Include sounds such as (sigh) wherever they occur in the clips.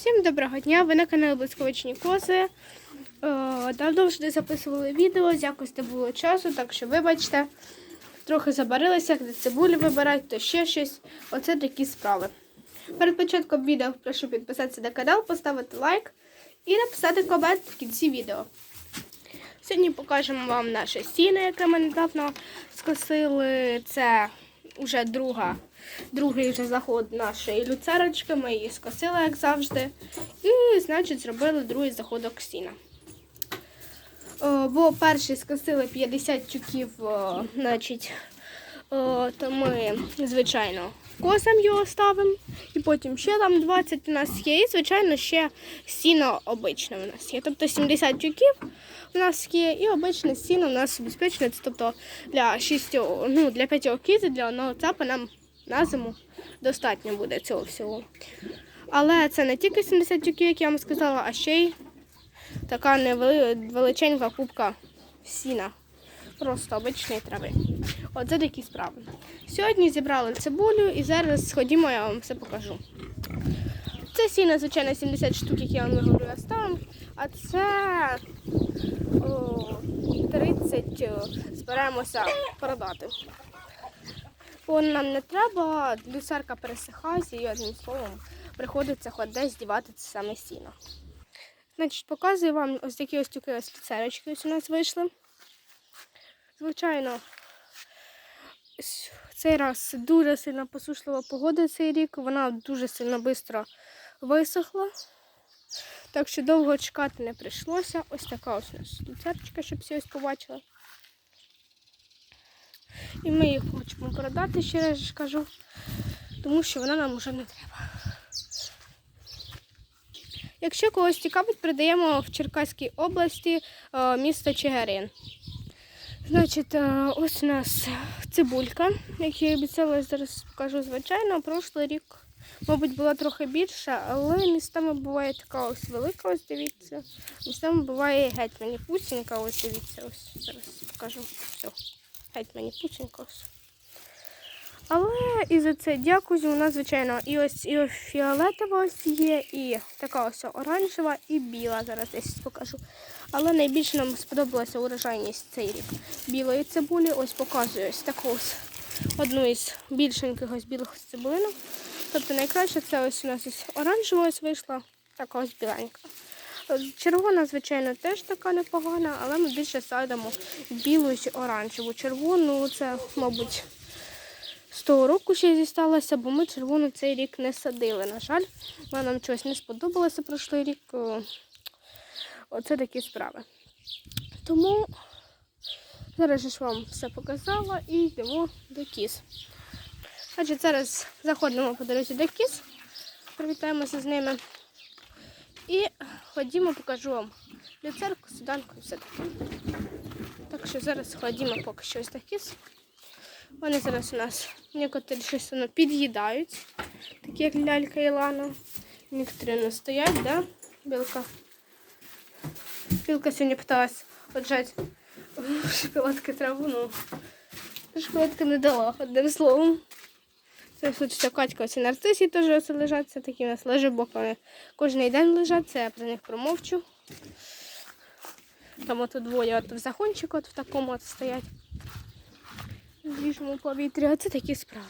Всім доброго дня! Ви на каналі Блисковичні Кози. Е, Давно вже записували відео, якось не було часу, так що вибачте. Трохи забарилися, де цибулю вибирати, то ще щось. Оце такі справи. Перед початком відео прошу підписатися на канал, поставити лайк і написати комент в кінці відео. Сьогодні покажемо вам наше сіно, яке ми недавно скосили. Це вже друга, другий вже заход нашої люцерочки. Ми її скосили, як завжди. І, значить, зробили другий заходок сіна. О, бо перший скосили 50 тюків, о, значить, о, то ми, звичайно, косам його ставимо. І потім ще там 20 у нас є. І, звичайно, ще сіно обичне у нас є. Тобто 70 тюків у нас є, і обичне сіно у нас безпечне. Тобто для 6, ну, для 5 кіз, для одного цапа нам на зиму достатньо буде цього всього. Але це не тільки 70 тюків, як я вам сказала, а ще й така невели- величенька кубка сіна. Просто обичної трави. Оце такі справи. Сьогодні зібрали цибулю і зараз ходімо, я вам все покажу. Це сіно, звичайно, 70 штук, які я вам говорю, я. А це о, 30 збираємося продати. Бо нам не треба, люсарка пересихає і одним словом приходиться хоч десь дівати це саме сіно. Значить, показую вам ось такі ось тюки ось люцерочки ось у нас вийшли. Звичайно, цей раз дуже сильно посушлива погода цей рік. Вона дуже сильно швидко висохла. Так що довго чекати не прийшлося. Ось така ось у нас люцерочка, щоб всі ось побачили. І ми їх хочемо продати, ще раз кажу, тому що вона нам вже не треба. Якщо когось цікавить, продаємо в Черкаській області е, місто Чигирин. Значить, е, ось у нас цибулька, як я обіцяла, я зараз покажу звичайно. Прошлий рік, мабуть, була трохи більша, але містами буває така ось велика, ось дивіться. Містами буває геть мені пусінька, ось дивіться, ось зараз покажу. Все, геть мені пусінька. Але і за це дякую. У нас, звичайно, і ось і фіолетова ось є, і така ось оранжева, і біла. Зараз щось покажу. Але найбільше нам сподобалася урожайність цей рік білої цибулі. Ось показую ось таку ось одну із більшеньких ось білих цибулинок. Тобто найкраще це ось у нас ось оранжева ось вийшла, така ось біленька. Червона, звичайно, теж така непогана, але ми більше садимо білу і оранжеву. Червону це, мабуть, з того року ще зісталося, бо ми червону цей рік не садили. На жаль, вона нам чогось не сподобалося прошлий рік. Оце такі справи. Тому зараз же ж вам все показала і йдемо до кіз. Значить, зараз заходимо по дорозі до кіз, привітаємося з ними. І ходімо, покажу вам люцерку, суданку і все таке. Так що зараз ходімо поки що ось кіз. Вони зараз у нас некоторі щось воно під'їдають, такі як лялька і лана. Некоторі не стоять, да, білка? Білка сьогодні питалась отжать (laughs) шоколадки траву, ну шоколадки не дала, одним словом. Це случиться Катька, ці нарциси теж ось лежать, такі у нас лежибок, вони кожен день лежать, це я про них промовчу. Там от двоє от в захончику от в такому от стоять в свіжому повітрі. Оце такі справи.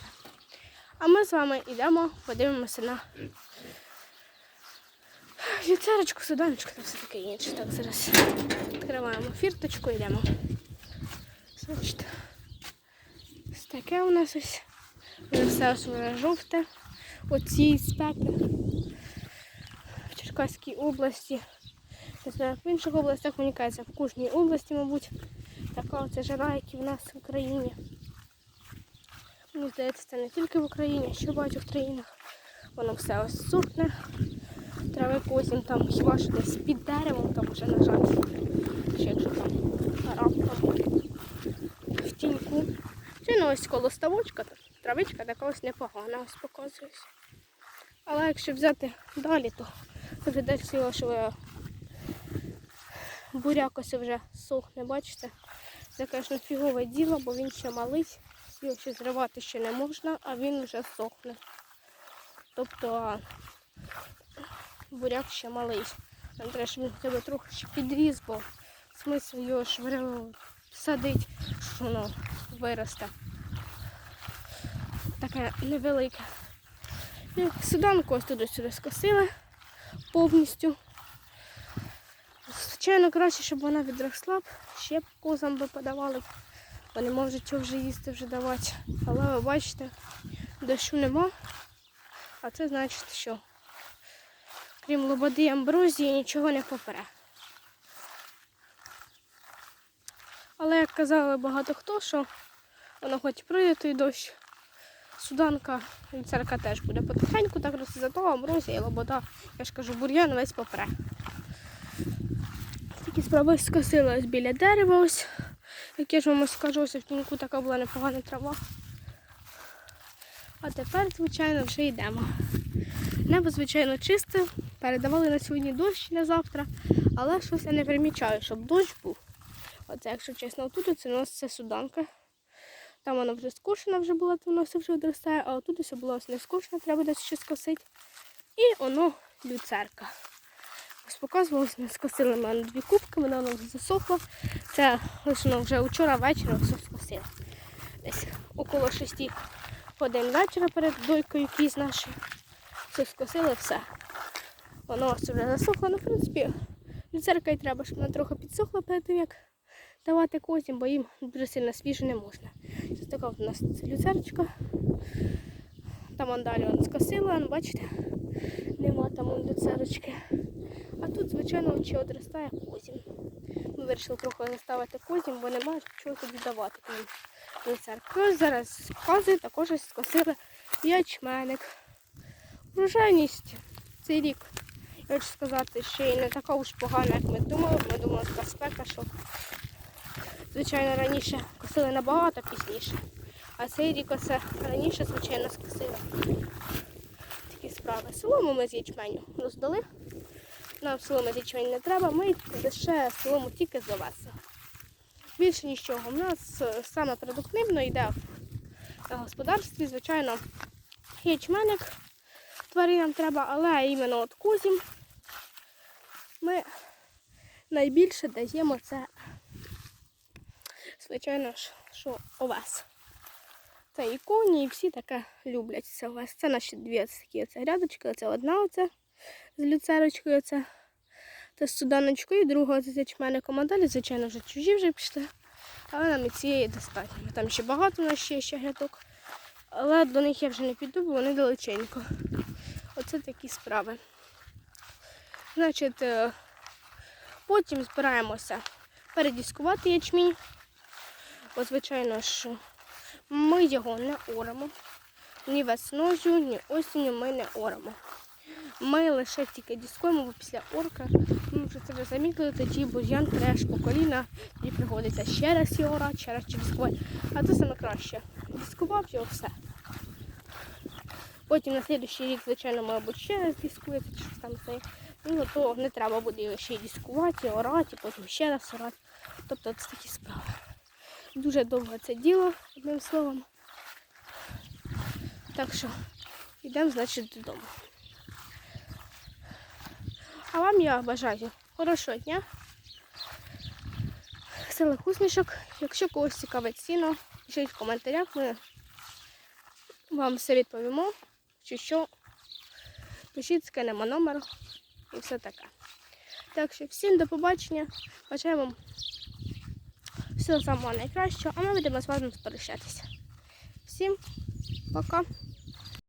А ми з вами йдемо, подивимося на люцерочку, суданочку та все таке інше. Так, зараз відкриваємо фірточку, йдемо. Значить, ось таке у нас ось. Воно все воно жовте. Оці спеки в Черкаській області. Не знаю, в інших областях мені кажеться, в кожній області, мабуть, така оця жара, як і в нас в Україні. Мені здається, це не тільки в Україні, а ще в багатьох країнах. Воно все ось сухне. Трави потім там хіба що десь під деревом, там вже, на жаль, ще якщо там раптом в тіньку. Чи ну ось коло ставочка, то травичка така ось непогана, ось показуюсь. Але якщо взяти далі, то вже десь що буряк ось вже сохне, бачите? Це, звісно, фігове діло, бо він ще малий, його ще зривати ще не можна, а він вже сохне. Тобто буряк ще малий. Треба, щоб він б трохи ще підріс, бо смисл його ж садить, що воно виросте. Таке невелике. Суданку ось туди сюди скосили повністю. Звичайно, краще, щоб вона відросла б, ще б козам би подавали. Вони можуть що вже їсти вже давати. Але ви бачите, дощу нема. А це значить, що крім лободи і амброзії нічого не попере. Але як казали багато хто, що воно хоч пройде той дощ, суданка і теж буде потихеньку, так рости зато амброзія і лобода, я ж кажу, бур'ян весь попре. Такі справи скосили ось біля дерева ось. Як я ж вам скажу, ось в тіньку така була непогана трава. А тепер, звичайно, вже йдемо. Небо, звичайно, чисте. Передавали на сьогодні дощ на завтра, але щось я не примічаю, щоб дощ був. Оце, якщо чесно, отут це у нас це суданка. Там вона вже скошена вже була, то воно все вже відростає, а отут ось було не скошена, треба десь ще скосити. І воно люцерка. Ось показувалось, ми скосили в мене дві кубки, вона воно вже засохла. Це воно вже вчора ввечері все скосили. Десь около шести годин вечора перед дойкою кіз нашої. Все скосили, все. Воно ось вже засохло, ну, в принципі, люцерка й треба, щоб вона трохи підсохла перед тим, як давати козям, бо їм дуже сильно свіже не можна. Ось така от у нас це люцерочка. Там далі он скосила, он, бачите, нема там он люцерочки. А тут, звичайно, ще одростає козім. Ми вирішили трохи заставити козім, бо немає чого тобі давати крім люцерки. Зараз кози також скосили ячменник. Врожайність цей рік, я хочу сказати, ще й не така уж погана, як ми думали. Ми думали, така спека, що звичайно раніше косили набагато пізніше. А цей рік оце раніше, звичайно, скосили. Такі справи. Солому ми з ячменю роздали. Нам соломи з ячменю не треба, ми лише солому тільки з овеса. Більше нічого. У нас е, саме продуктивно йде на господарстві, звичайно, ячменник тваринам треба, але іменно от козім ми найбільше даємо це, звичайно ж, що овес. Це і коні, і всі таке люблять це овес. Це наші дві такі оце грядочки. Це одна оце з люцерочкою, це, це з суданочкою, друга з ячменником. А далі, звичайно, вже чужі вже пішли. Але нам і цієї достатньо. Там ще багато у нас ще, ще грядок. Але до них я вже не піду, бо вони далеченько. Оце такі справи. Значить, е, потім збираємося передіскувати ячмінь. Бо, звичайно ж, ми його не оремо. Ні весною, ні осінню ми не оремо. Ми лише тільки дискуємо, бо після орка, ми вже це вже замітили, тоді бур'ян треш по коліна, тоді приходиться ще раз його орати, ще раз чи дискувати. А це саме краще. Дискував його все. Потім на слідуючий рік, звичайно, мабуть, ще раз дискується, чи щось там це. Ну, то не треба буде його ще й дискувати, орати, і потім ще раз орати. Тобто це такі справи. Дуже довго це діло, одним словом. Так що йдемо, значить, додому. А вам я бажаю хорошого дня. Веселих усмішок. Якщо когось цікавить ціну, пишіть в коментарях, ми вам все відповімо. Чи що, пишіть, скинемо номер і все таке. Так що всім до побачення. Бажаю вам всього самого найкращого, а ми будемо з вами сперечатися. Всім пока!